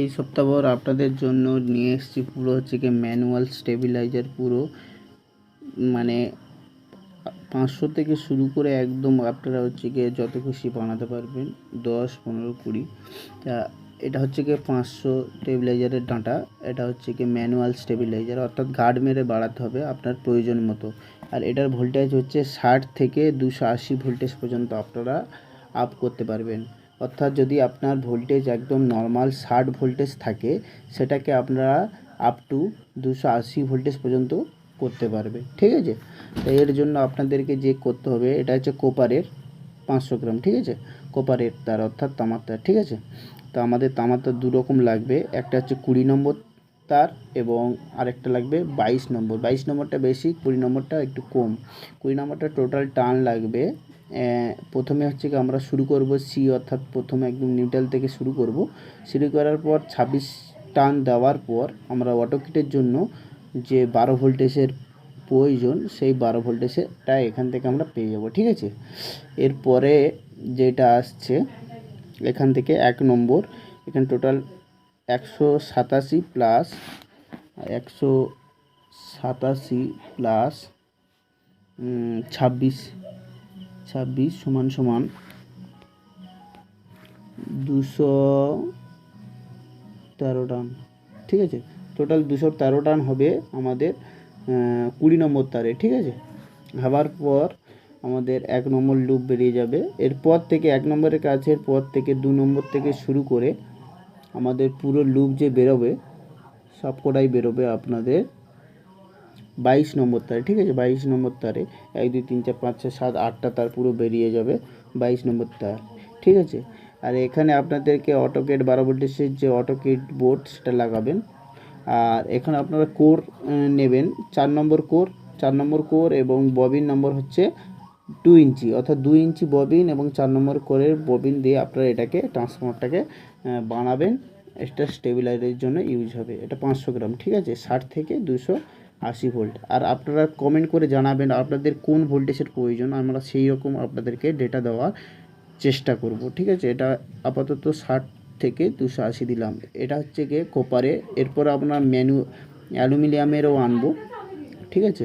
এই সপ্তাহভর আপনাদের জন্য নিয়ে এসেছি পুরো হচ্ছে কি ম্যানুয়াল স্টেবিলাইজার পুরো। মানে পাঁচশো থেকে শুরু করে একদম আপনারা হচ্ছে গিয়ে যত খুশি বানাতে পারবেন, দশ, পনেরো, কুড়ি। তা এটা হচ্ছে গিয়ে পাঁচশো স্টেবিলাইজারের ডাঁটা। এটা হচ্ছে কি ম্যানুয়াল স্টেবিলাইজার অর্থাৎ গার্ড মেরে বাড়াতে হবে আপনার প্রয়োজন মতো। আর এটার ভোল্টেজ হচ্ছে ষাট থেকে দুশো আশি ভোল্টেজ পর্যন্ত আপনারা আপ করতে পারবেন। অর্থাৎ যদি আপনার ভোল্টেজ একদম নর্মাল ষাট ভোল্টেজ থাকে, সেটাকে আপনারা আপ টু দুশো আশি ভোল্টেজ পর্যন্ত করতে পারবে। ঠিক আছে? তো এর জন্য আপনাদেরকে যে করতে হবে, এটা হচ্ছে কোপারের পাঁচশো গ্রাম, ঠিক আছে? কোপারের তার অর্থাৎ তামার তার, ঠিক আছে? তো আমাদের তামার তার দু রকম লাগবে। একটা হচ্ছে কুড়ি নম্বর তার এবং আরেকটা লাগবে বাইশ নম্বর। বাইশ নম্বরটা বেশি, কুড়ি নম্বরটা একটু কম। কুড়ি নম্বরটা টোটাল টান লাগবে প্রথমে হচ্ছে কি আমরা শুরু করব সি অর্থাৎ প্রথমে একদম নিউট্রাল থেকে শুরু করব। শুরু করার পর ছাব্বিশ টান দেওয়ার পর আমরা অটোকিটের জন্য যে বারো ভোল্টেজের প্রয়োজন, সেই বারো ভোল্টেজটা এখান থেকে আমরা পেয়ে যাব, ঠিক আছে? এরপরে যেটা আসছে, এখান থেকে এক নম্বর, এখানে টোটাল একশো সাতাশি প্লাস একশো সাতাশি প্লাস ছাব্বিশ ছাব্বিশ সমান সমান দুশো তেরো টান। ঠিক আছে? টোটাল দুশো তেরো টান হবে আমাদের কুড়ি নম্বর তারে, ঠিক আছে? হবার পর আমাদের এক নম্বর লুপ বেরিয়ে যাবে। এরপর থেকে এক নম্বরের কাছের পর থেকে দু নম্বর থেকে শুরু করে আমাদের পুরো লুপ যে বেরোবে, সবকটাই বেরোবে আপনাদের বাইশ নম্বর তারে, ঠিক আছে? বাইশ নম্বর তারে, এক, দুই, তিন, চার, পাঁচ, ছয়, সাত, আটটা তার পুরো বেরিয়ে যাবে বাইশ নম্বর তার, ঠিক আছে? আর এখানে আপনাদেরকে অটোকেট বারো ভোল্টেজের যে অটোকেট বোর্ড সেটা লাগাবেন। আর এখানে আপনারা কোর নেবেন, চার নম্বর কোর চার নম্বর কোর এবং ববিন নম্বর হচ্ছে টু ইঞ্চি, অর্থাৎ দুই ইঞ্চি ববিন এবং চার নম্বর কোরের ববিন দিয়ে আপনারা এটাকে ট্রান্সফর্মারটাকে বানাবেন। এটা স্টেবিলাইজারের জন্য ইউজ হবে। এটা পাঁচশো গ্রাম, ঠিক আছে? ষাট থেকে দুশো আশি ভোল্ট। আর আপনারা কমেন্ট করে জানাবেন আপনাদের কোন ভোল্টেজের প্রয়োজন, আমরা সেই রকম আপনাদেরকে ডেটা দেওয়ার চেষ্টা করব, ঠিক আছে? এটা আপাতত ষাট থেকে দুশো আশি দিলাম। এটা হচ্ছে গিয়ে কোপারে এরপর আপনার ম্যানু অ্যালুমিনিয়ামেরও আনব, ঠিক আছে?